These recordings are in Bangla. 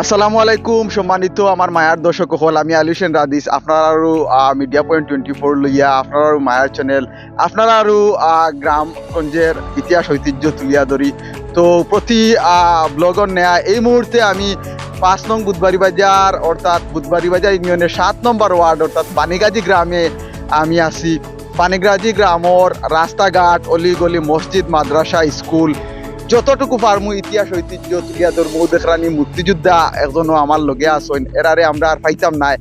আসসালামু আলাইকুম, সম্মানিত আমার মায়ার দর্শক হল আমি আলী হোসেন রাদিস। আপনার আৰু মিডিয়া পয়েন্ট টুৱেণ্টি ফ'ৰ লইয়া, আপনার আৰু মায়ার চ্যানেল আপনার আৰু গ্রামগঞ্জের ইতিহাস, ঐতিহ্য তুলিয়া ধরি। তো প্রতি ব্লগর নেয়া, এই মুহূর্তে আমি পাঁচ নং বুধবাড়ি বাজার, অর্থাৎ বুধবাড়ি বাজার ইউনিয়নের সাত নম্বর ওয়ার্ড, অর্থাৎ পানিগাজী গ্রামে আমি আছি। পানিগাজী গ্রামর রাস্তাঘাট, অলিগলি মসজিদ, মাদ্রাসা, স্কুল যতটুকু পারমু ইতিহাস, ঐতিহ্য তুলিয়া ধরমু। দেখরানি মুক্তিযোদ্ধা একজনও আমার লগে আসেন এরারে আমরা আর পাইতাম নাই।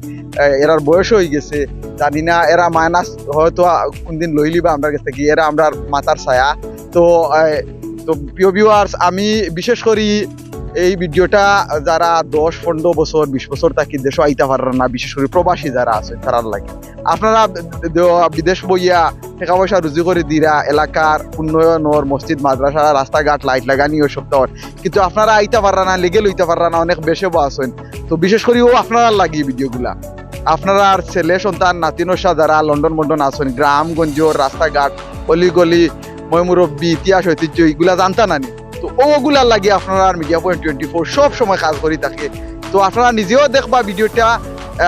এরার বয়স হয়ে গেছে। জানি না, এরা মাইনাস হয়তো কোনদিন লইলি বা আমরা কাছ থেকে। এরা আমরা মাতার ছায়া। তো তো প্রিয় ভিউয়ার্স আমি বিশেষ করি এই ভিডিওটা যারা দশ, পনেরো বছর, বিশ বছর তাকে দেশ আইতে পারেন না, বিশেষ করে প্রবাসী যারা আছে, তারার লাগে। আপনারা বিদেশ বইয়া টাকা পয়সা রুজি করে দিরা, এলাকার উন্নয়নর মসজিদ, মাদ্রাসা, রাস্তাঘাট, লাইট লাগানি ও সব দেওয়ার। কিন্তু আপনারা আইতে পাররা না লেগে লইতে পাররা না, অনেক বেশি আছেন তো বিশেষ করে ও আপনারা লাগি ভিডিওগুলা। আপনারা আর ছেলে, সন্তান নাতিনসা যারা লন্ডন, মন্ডন আছেন, গ্রামগঞ্জ, রাস্তাঘাট, অলিগলি মই মুরব্বী ইতিহাস, ঐতিহ্য এগুলা জানতা নানি তো ওগুলা লাগি আপনারা আর মিডিয়া পয়েন্ট টোয়েন্টি ফোর সব সময় কাজ করি থাকে। তো আপনারা নিজেও দেখবা ভিডিওটা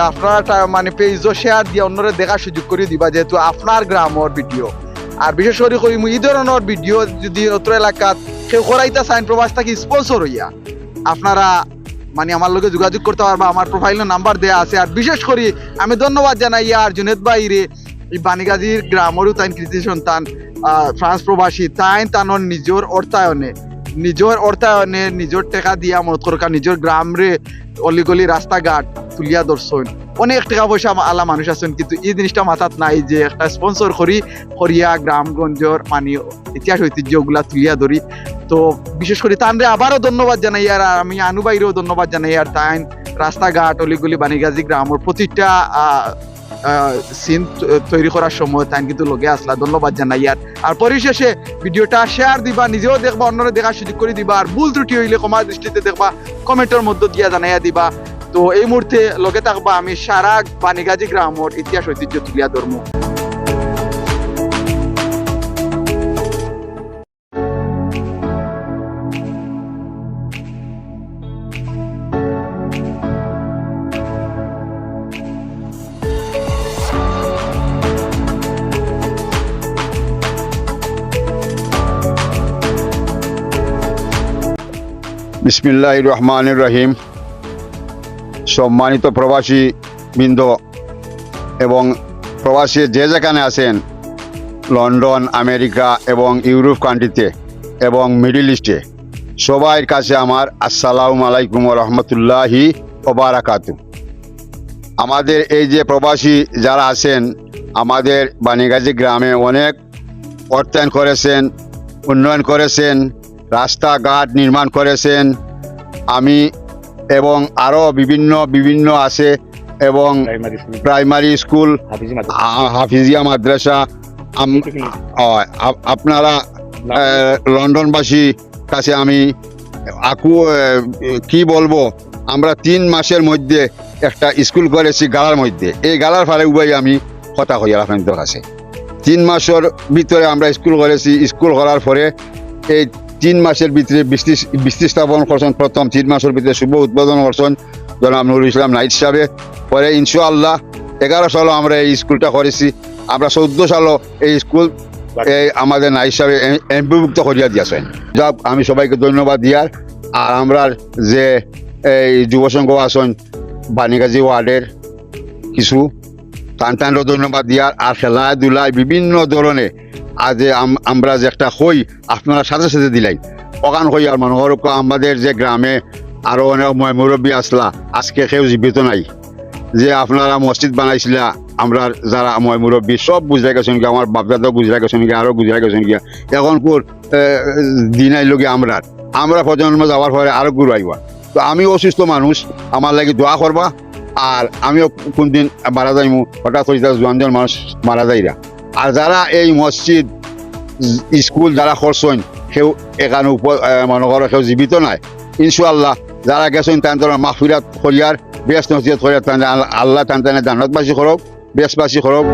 আপনারা মানে পেজও শেয়ার দিয়ে অন্যরে দেখার সুযোগ করে দিবা যেহেতু আপনার গ্রামর ভিডিও। আর বিশেষ করে করি এই ধরনের ভিডিও যদি অত্র এলাকাত কেউ করাইতা সাইন প্রবাস থাকি স্পন্সর হইয়া। আপনারা মানে আমার লগে যোগাযোগ করতে পারবা, আমার প্রোফাইলের নাম্বার দেয়া আছে। আর বিশেষ করে, আমি ধন্যবাদ জানাই আর জুনেদ বাইরে এই বানিগাজীর গ্রামরও তাইন কৃতি সন্তান ফ্রান্স প্রবাসী, তাইন তানোর নিজের অর্থায়নে। নিজের অর্থায়নে নিজের টাকা দিয়া মত করকা নিজের গ্রাম রে অলিগলি রাস্তাঘাট তুলিয়া দর্শন অনেক টাকা পয়সা আলা মানুষ আছেন, কিন্তু এই জিনিসটা মাথাত নাই যে একটা স্পন্সর করি, করিয়া গ্রামগঞ্জর মানে ইতিহাস ঐতিহ্য ওগুলা তুলিয়া ধরি। তো বিশেষ করে তানরে আবারও ধন্যবাদ জানাই, আর আমি আনু বাইরেও ধন্যবাদ জানাই, আর তাইন রাস্তাঘাট অলিগলি বানিগাজী গ্রামর প্রতিটা সিন তৈরি করার সময় তাই কিন্তু লগে আসলা, ধন্যবাদ জানাই আর আর পরিশেষে ভিডিওটা শেয়ার দিবা, নিজেও দেখবা, অন্যরা দেখার সুযোগ করে দিবা, আর ভুল ত্রুটি হইলে কমার দৃষ্টিতে দেখবা, কমেন্টের মধ্যে দিয়া জানাইয়া দিবা। তো এই মুহূর্তে লগে থাকবা আমি সারা বানিগাজী গ্রামর ইতিহাস ঐতিহ্য তুলিয়া ধর্ম। বিসমিল্লাহ রহমান রহিম সম্মানিত প্রবাসী বৃন্দ এবং প্রবাসী যে যেখানে আছেন, লন্ডন, আমেরিকা এবং ইউরোপ কান্ট্রিতে এবং মিডিল ইস্টে সবার কাছে আমার আসসালাম আলাইকুম রহমতুল্লাহি ওবারাকাতু আমাদের এই যে প্রবাসী যারা আছেন, আমাদের বানিগাজী গ্রামে অনেক অর্থায়ন করেছেন, উন্নয়ন করেছেন রাস্তাঘাট নির্মাণ করেছেন। আমি এবং আরও বিভিন্ন বিভিন্ন আছে এবং প্রাইমারি স্কুল হাফিজিয়া মাদ্রাসা। আপনারা লন্ডনবাসী কাছে আমি আকু কি বলব আমরা তিন মাসের মধ্যে একটা স্কুল করেছি গালার মধ্যে। এই গালার ফালে উবাই আমি কথা হইয়া আপনাদের কাছে তিন মাসের ভিতরে আমরা স্কুল করেছি। স্কুল করার পরে এই তিন মাসের ভিতরে বৃষ্টি বৃষ্টি স্থাপন করছেন প্রথম তিন মাসের ভিতরে শুভ উদ্বোধন করছেন জনাব নুরুল ইসলাম নাইট সাহেবে। পরে ইনশাআল্লাহ এগারো সালও আমরা এই স্কুলটা করেছি। আমরা চৌদ্দ সালও এই স্কুল এই আমাদের নাই হিসাবে এমপিভুক্ত করিয়া দিয়েছেন। যাক, আমি সবাইকে ধন্যবাদ দিয়ার। আর আমরা যে এই যুবসংঘ আসন বানিগাজী ওয়ার্ডের কিছু টান টানও ধন্যবাদ দিয়ার আর খেলাধুলায় বিভিন্ন ধরনের। আজ আমরা যে একটা হই, আপনারা সাথে সাথে দিলাই। অকান হই আর মানুহর আমাদের যে গ্রামে আরও অনেক ময়- মুরব্বী আসলা, আজকে কেউ জীবিত নাই। যে আপনারা মসজিদ বানাইছিলা, আমরা যারা মই মুরব্বী সব বুঝাই গেছেন কি আমার বাপদাদাও বুঝাই গেছেন কি আরও বুঝাই গেছেন কি এখন কোর দিনাই লগে আমরা আমরা প্রজন্ম যাওয়ার পরে আরও গুরু আইবা তো আমি অসুস্থ মানুষ, আমার লাগি দোয়া করবা। আর আমিও কোনদিন মারা যাইমু, হঠাৎ করে জোয়ানজন মানুষ মারা যাইরা। আর যারা এই মসজিদ, স্কুল যারা করছেন, সেও এখানে উপ মনে করো সেও জীবিত নাই। ইনশাল্লাহ যারা গেছেন তাদের মাহফিরাত করিয়ার বেশ নসিহত করিয়ার আল্লাহ আল্লাহ তাদের জান্নাতবাসী করক বেশবাসী করক।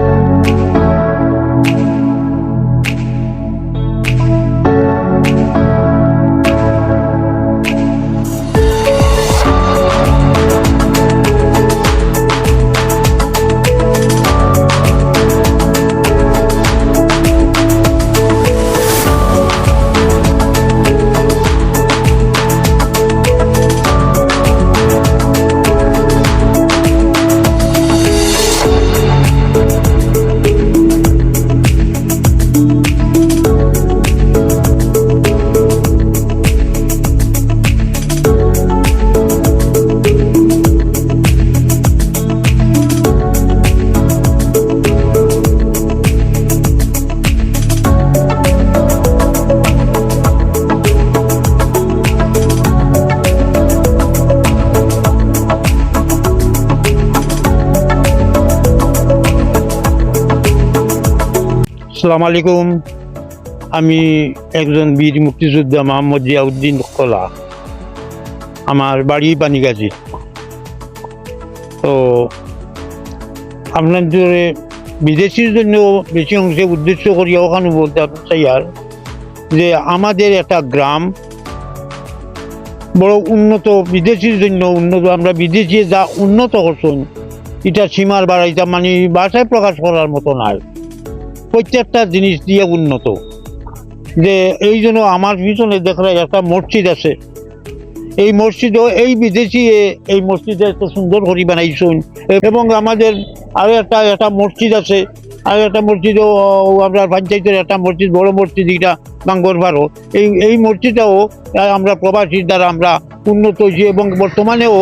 আসসালামু আলাইকুম। আমি একজন বীর মুক্তিযোদ্ধা মোহাম্মদ জিয়াউদ্দিন কলা আমার বাড়ি বানিগাজি তো আপনাদের বিদেশির জন্য বেশি অংশে উদ্দেশ্য করি, ওখানে বলতে চাই আর যে আমাদের একটা গ্রাম, বড় উন্নত বিদেশির জন্য উন্নত, আমরা বিদেশি যা উন্নত করছেন, এটা সীমার বাড়াইটা মানে ভাষায় প্রকাশ করার মতো নাই। প্রত্যেকটা জিনিস দিয়ে উন্নত। যে এই জন্য আমার পিছনে দেখলে একটা মসজিদ আছে। এই মসজিদও, এই বিদেশি এই মসজিদে এত সুন্দর করে বানাইছেন। এবং আমাদের আরও একটা একটা মসজিদ আছে। আর একটা মসজিদও আমরা পঞ্চায়েতের একটা মসজিদ, বড় মসজিদ এটা, বাঙ্গর ভারো এই এই মসজিদটাও আমরা প্রবাসীর দ্বারা আমরা উন্নত হয়েছি এবং বর্তমানেও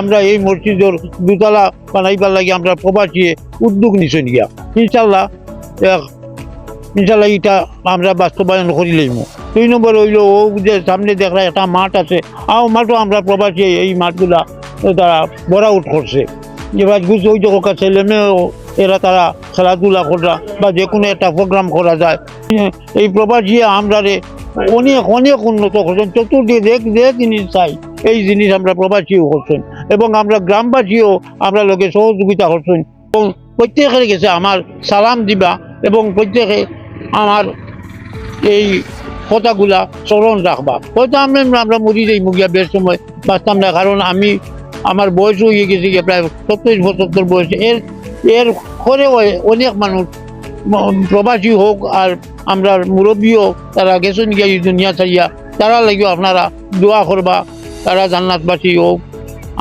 আমরা এই মসজিদের দুতলা বানাইবার লাগে আমরা প্রবাসী উদ্যোগ নিছি গিয়া। ইনশাল্লাহ ইনশাল্লাহ এটা আমরা বাস্তবায়ন করি লইম। দুই নম্বর হইল, ও যে সামনে দেখলা একটা মাঠ আছে, আও মাঠও আমরা প্রবাসী এই মাঠগুলা তারা বড় আউট করছে। এবার বুঝতে ওই যখন ছেলে মেয়েও, এরা তারা খেলাধুলা করা বা যে কোনো একটা প্রোগ্রাম করা যায়। এই প্রবাসী আমরারে অনেক অনেক উন্নত করছেন। চতুর্দিকে দেখ যে জিনিস চাই, এই জিনিস আমরা প্রবাসীও করছেন। এবং আমরা গ্রামবাসীও আমরা লোকে সহযোগিতা করছেন। এবং প্রত্যেকের কাছে আমার সালাম দিবা এবং প্রত্যেকে আমার এই কথাগুলা স্মরণ রাখবা। হয়তো আমি আমরা মরি যাই মুগিয়া বেশ সময়, বাঁচতাম না, কারণ আমি আমার বয়স হয়ে গেছে গিয়ে প্রায় সত্তর পঁচাত্তর বয়স। এর এর করে অনেক মানুষ প্রবাসী হোক আর আমরা মুরব্বী হোক তারা গেছেন গিয়া দুনিয়া ছাড়িয়া, তারা লাগিও আপনারা দোয়া করবা, তারা জান্নাতবাসী হোক।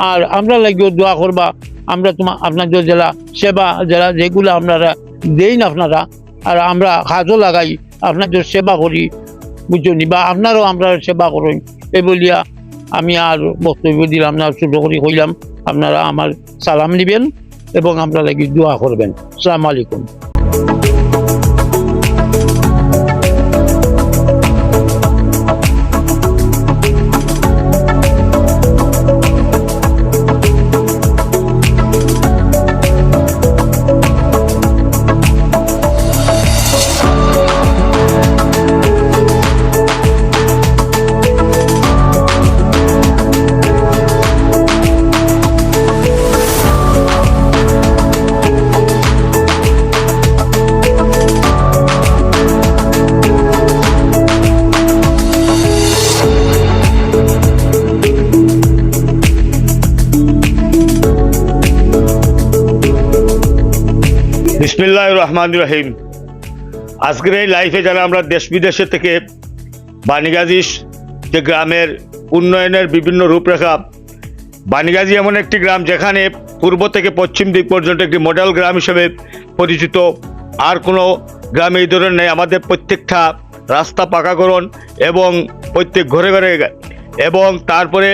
আর আমরা লাগিও দোয়া করবা, আমরা তোমার আপনাদের জেলা সেবা যারা যেগুলো আপনারা দেই না আপনারা। আর আমরা কাজও লাগাই, আপনাদের সেবা করি বুঝছনি বা আপনারও আমরা সেবা করি এই বলিয়া আমি আর বক্তব্য দিলাম না ছোটো করি কইলাম। আপনারা আমার সালাম নিবেন এবং আমরা লাগি দোয়া করবেন। সালাম আলাইকুম। বিসমিল্লাহ রহমান রহিম। আজকের এই লাইফে যারা আমরা দেশ বিদেশে থেকে বানিগাজী যে গ্রামের উন্নয়নের বিভিন্ন রূপরেখা বানিগাজী এমন একটি গ্রাম যেখানে পূর্ব থেকে পশ্চিম দিক পর্যন্ত একটি মডেল গ্রাম হিসেবে পরিচিত। আর কোনো গ্রামে এই ধরনের নেই। আমাদের প্রত্যেকটা রাস্তা পাকাকরণ এবং প্রত্যেক ঘরে ঘরে এবং তারপরে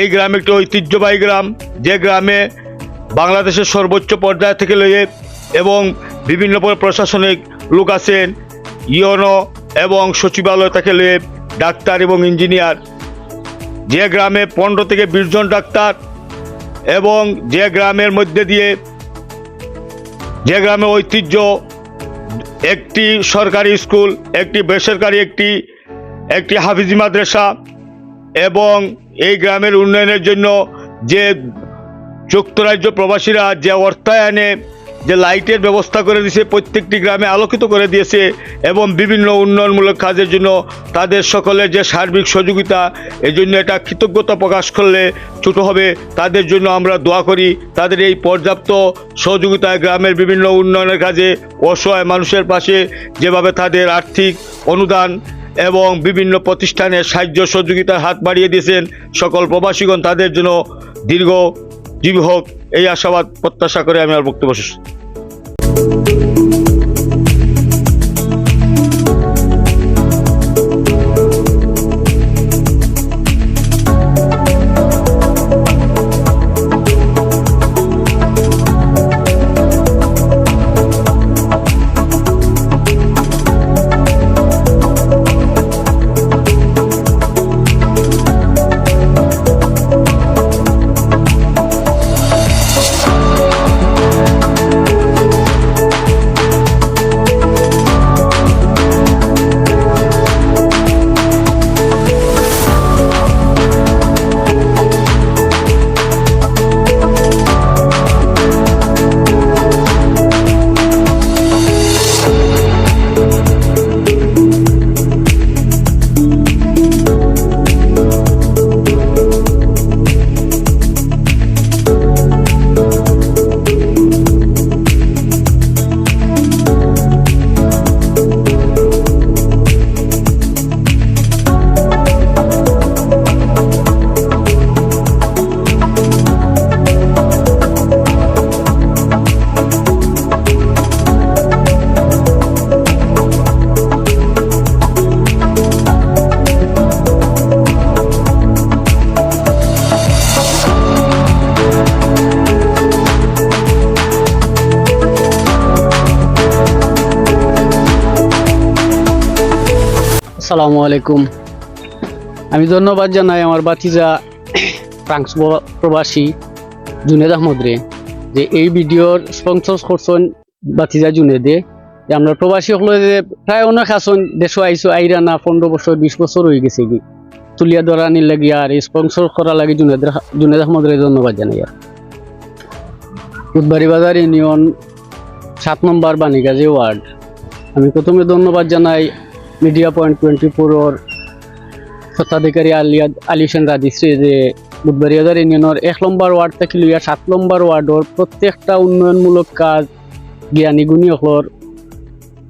এই গ্রাম একটি ঐতিহ্যবাহী গ্রাম। যে গ্রামে বাংলাদেশের সর্বোচ্চ পর্যায় থেকে লইয়ে এবং বিভিন্ন প্রশাসনিক লোক আছেন ইয়নো এবং সচিবালয় থেকে লইয়ে ডাক্তার এবং ইঞ্জিনিয়ার। যে গ্রামে পনেরো থেকে বিশ জন ডাক্তার এবং যে গ্রামের মধ্যে দিয়ে যে গ্রামে ঐতিহ্য, একটি সরকারি স্কুল, একটি বেসরকারি, একটি একটি হাফিজি মাদ্রাসা এবং এই গ্রামের উন্নয়নের জন্য যে যুক্তরাজ্য প্রবাসীরা যে অর্থায়নে যে লাইটের ব্যবস্থা করে দিয়েছে প্রত্যেকটি গ্রামে আলোকিত করে দিয়েছে এবং বিভিন্ন উন্নয়নমূলক কাজের জন্য তাদের সকলের যে সার্বিক সহযোগিতা, এই জন্য এটা কৃতজ্ঞতা প্রকাশ করলে ছোট হবে। তাদের জন্য আমরা দোয়া করি, তাদের এই পর্যাপ্ত সহযোগিতায় গ্রামের বিভিন্ন উন্নয়নের কাজে অসহায় মানুষের পাশে যেভাবে তাদের আর্থিক অনুদান এবং বিভিন্ন প্রতিষ্ঠানের সাহায্য সহযোগিতার হাত বাড়িয়ে দিয়েছেন সকল প্রবাসীগণ, তাদের জন্য দীর্ঘ জীবী হোক এই আশাবাদ প্রত্যাশা করে আমি আর বক্তব্য শেষ সালামু আলাইকুম। আমি ধন্যবাদ জানাই আমার বাতিজা ফ্রান্স প্রবাসী জুনেদ আহমদ রে যে এই ভিডিওর স্পন্সর করছেন বাতিজা জুনেদে। যে আমরা প্রবাসী হলে যে প্রায় অনেক আসন দেশও আইসো, আইরা না, পনেরো বছর, বিশ বছর হয়ে গেছে কি। তুলিয়া ধরা নির লাগি আর স্পন্সর করা লাগে জুনেদ জুনেদ আহমদ রে ধন্যবাদ জানাই আর। বাজার ইউনিয়ন সাত নম্বর বাণীগাজী ওয়ার্ড। আমি প্রথমে ধন্যবাদ জানাই মিডিয়া পয়েন্ট টোয়েন্টি ফোরর স্বত্বাধিকারী আলিয়া আলিউশন রাজিশ্রী যে বুধবারিয়াদার ইউনিয়নের এক নম্বর ওয়ার্ড থেকে লইয়া সাত নম্বর ওয়ার্ডর প্রত্যেকটা উন্নয়নমূলক কাজ জ্ঞানী গুণী হলর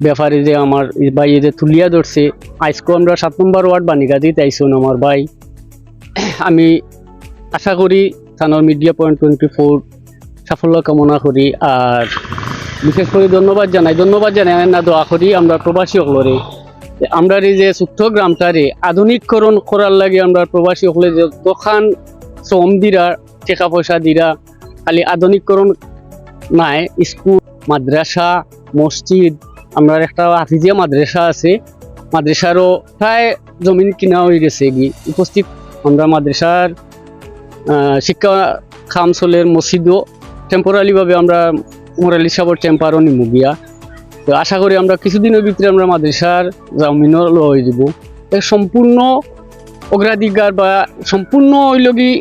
ব্যাপারে যে আমার ভাই যে তুলিয়া ধরছে আজকেও আমরা সাত নম্বর ওয়ার্ড বানিগাদিত আইসুন আমার ভাই আমি আশা করি থানার মিডিয়া পয়েন্ট টোয়েন্টি ফোর সাফল্য কামনা করি আর বিশেষ করে ধন্যবাদ জানাই। ধন্যবাদ জানাই না দোয়া করি আমরা প্রবাসী হলরে আমরা এই যে ছোট্ট গ্রামটারে আধুনিককরণ করার লাগে আমরা প্রবাসী হলে যে দোকান, শ্রম দিরা, টাকা পয়সা দিরা, খালি আধুনিককরণ নাই, স্কুল, মাদ্রাসা, মসজিদ, আমরা একটা হাফিজিয়া মাদ্রাসা আছে, মাদ্রাসারও প্রায় জমিন কিনা হয়ে গেছে কি উপস্থিত আমরা মাদ্রাসার শিক্ষা কাউন্সিলের মসজিদও টেম্পোরারিভাবে আমরা মোরালি সাবর টেম্পারও নিমু গিয়া। তো আশা করি আমরা কিছুদিনের ভিতরে আমরা মাদ্রাসার জামিনও লই দিব। সম্পূর্ণ অগ্রাধিকার বা সম্পূর্ণ ওই লগি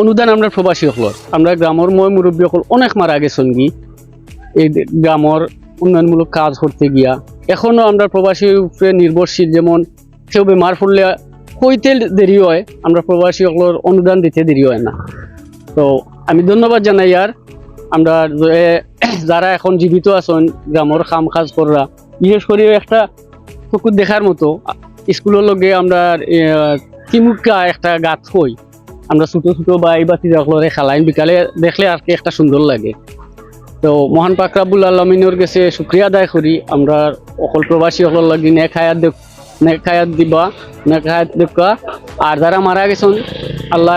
অনুদান আমরা প্রবাসী হল আমরা গ্রামের মই মুরব্বী হল অনেক মারা গেছেন গি। এই গ্রামের উন্নয়নমূলক কাজ করতে গিয়া। এখনও আমরা প্রবাসী উপরে নির্ভরশীল, যেমন কেউ বেমার পড়লে কইতে দেরি হয়, আমরা প্রবাসী হলের অনুদান দিতে দেরি হয় না। তো আমি ধন্যবাদ জানাই আর আমরা যারা এখন জীবিত আছেন, গ্রামের কাম কাজ করা, বিশেষ করে একটা চকুর দেখার মতো। স্কুলের লগে আমরা তিমুকা একটা গাছ হই আমরা ছোট ছোট বাই বাতি সকলরে খেলাই বিকালে দেখলে আর কি একটা সুন্দর লাগে। তো মহান পাকরাবুল আলমিনের কাছে শুক্রিয়া আদায় করি। আমরা অকল প্রবাসী সকল লাগি হায়াত দেখ, নেক হায়াত দিবা, নেক হায়াত দেখা আর যারা মারা গেছেন, আল্লাহ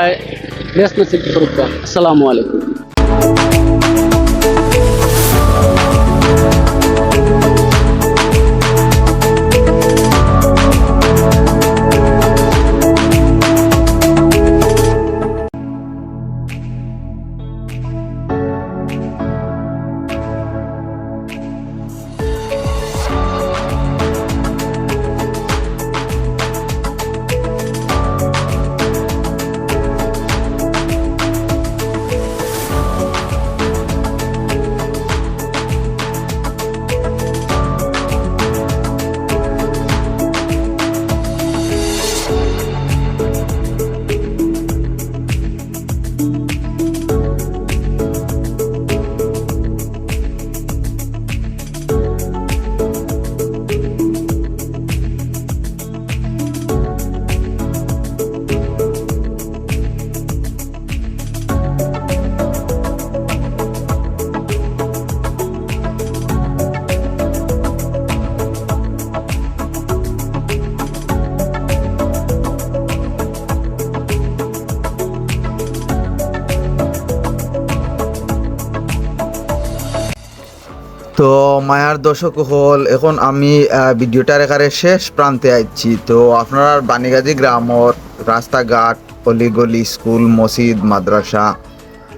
বেশ নসিব করুক। আসসালামু আলাইকুম। মায়ার দর্শক হল। এখন আমি ভিডিওটার এখানে শেষ প্রান্তে আইছি। তো আপনার বানিগাজী গ্রামর রাস্তাঘাট, অলিগলি স্কুল, মসজিদ, মাদ্রাসা,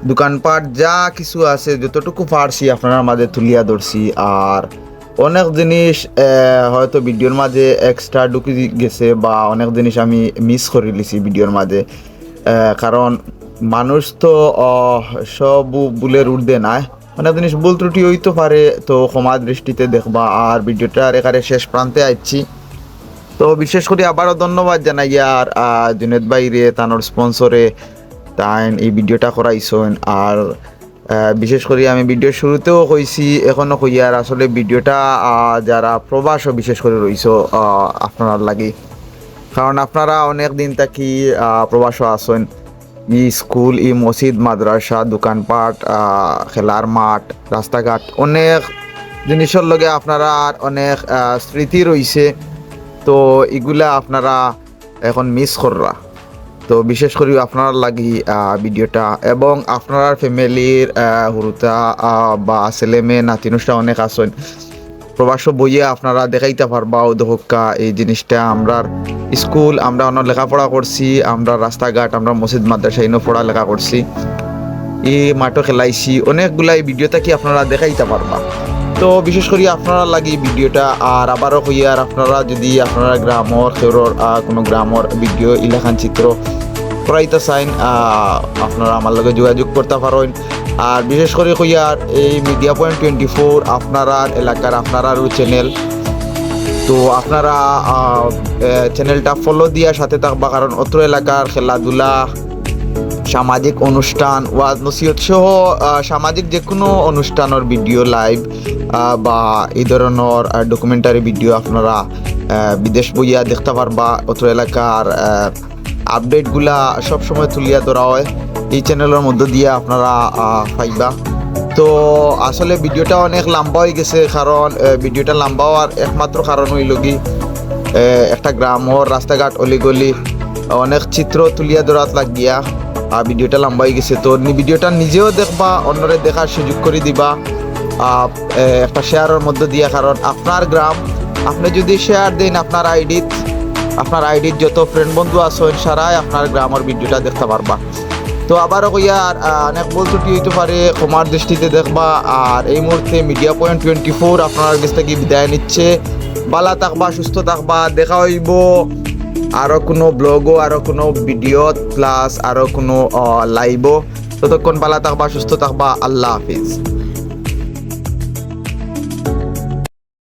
দোকানপাট, যা কিছু আছে, যতটুকু পারছি আপনার মাঝে তুলিয়া ধরছি। আর অনেক জিনিস হয়তো ভিডিওর মাঝে এক্সট্রা ঢুকি গেছে বা অনেক জিনিস আমি মিস করে লিছি ভিডিওর মাঝে। কারণ মানুষ তো সব বুলের উর্ধে নাই। অনেক জিনিস ভুল ত্রুটি হইতে পারে, তো ক্ষমা দৃষ্টিতে দেখবা। আর ভিডিওটার এখানে শেষ প্রান্তে আসছি তো বিশেষ করে আবারও ধন্যবাদ জানাই আর জুনেদ ভাইরে তানোর স্পন্সরে তাইন এই ভিডিওটা করাইছেন। আর বিশেষ করে আমি ভিডিও শুরুতেও কইছি এখনও কই আর আসলে ভিডিওটা যারা প্রবাসও বিশেষ করে রইছ আপনার লাগি। কারণ আপনারা অনেক দিন থাকি প্রবাসও আছেন। ই স্কুল, ই মসজিদ মাদ্রাসা, দোকানপাট খেলার মাঠ রাস্তাঘাট অনেক জিনিসের লগে আপনারা অনেক স্মৃতি রইছে তো এগুলা আপনারা এখন মিস কররা তো বিশেষ করে আপনার লাগি ভিডিওটা এবং আপনার ফ্যামিলির হুরুতা বা ছেলে মেয়ে নাতিনুষটা অনেক আছেন। প্রবাস বইয়ে আপনারা দেখাইতে পারবা ও এই জিনিসটা আমরার স্কুল আমরা অন্য লেখাপড়া করছি আমরা রাস্তাঘাট আমরা মসজিদ মাদ্রাসা ইনো পড়ালেখা করছি। এ মাঠও খেলাইছি অনেকগুলাই ভিডিও থাকি আপনারা দেখাইতে পারবা। তো বিশেষ করে আপনারা লাগি ভিডিওটা আর আবারও হইয়ার আপনারা যদি আপনারা গ্রামর খেউরর আহ, কোনো গ্রামর ভিডিও ইলাখান চিত্র করাইতে চাইন আপনারা আমার লগে যোগাযোগ করতে পারেন। আর বিশেষ করে হইয়ার এই মিডিয়া পয়েন্ট টোয়েন্টি ফোর আপনারা এলাকার আপনারারও চ্যানেল তো আপনারা চ্যানেলটা ফলো দিয়া সাথে থাকবা। কারণ অত্র এলাকার খেলাধুলা, সামাজিক অনুষ্ঠান, ওয়াজ নসিহত সহ সামাজিক যে কোনো অনুষ্ঠানের ভিডিও লাইভ বা এই ধরনের ডকুমেন্টারি ভিডিও আপনারা বিদেশ বইয়া দেখতে পারবা। অত্র এলাকার আপডেটগুলা সবসময় তুলিয়া ধরা হয়। এই চ্যানেলের মধ্য দিয়ে আপনারা পাইবা। তো আসলে ভিডিওটা অনেক লম্বা হয়ে গেছে, কারণ ভিডিওটা লম্বা হওয়ার একমাত্র কারণ হইল কি একটা গ্রামর রাস্তাঘাট অলিগলি অনেক চিত্র তুলিয়া ধরাত লাগিয়া আর ভিডিওটা লম্বা হয়ে গেছে। তো ভিডিওটা নিজেও দেখবা, অন্যরে দেখার সুযোগ করে দিবা একটা শেয়ারের মধ্য দিয়া। কারণ আপনার গ্রাম, আপনি যদি শেয়ার দেন আপনার আইডিত, আপনার আইডির যত ফ্রেন্ড বন্ধু আছেন সারাই আপনার গ্রামের ভিডিওটা দেখতে পারবা। তো আবারও কইয়া অনেক বল ছুটি হইতে পারে, ক্ষমার দৃষ্টিতে দেখবা, আর এই মুহূর্তে মিডিয়া পয়েন্ট টোয়েন্টি ফোর আপনার কাছ থেকে বিদায় নিচ্ছে। বালা থাকবা, সুস্থ থাকবা, দেখা হইব। আরও কোনো ব্লগও আরও কোনো ভিডিও প্লাস আরও কোনো লাইভও ততক্ষণ বালা থাকবা, সুস্থ থাকবা, আল্লাহ হাফিজ।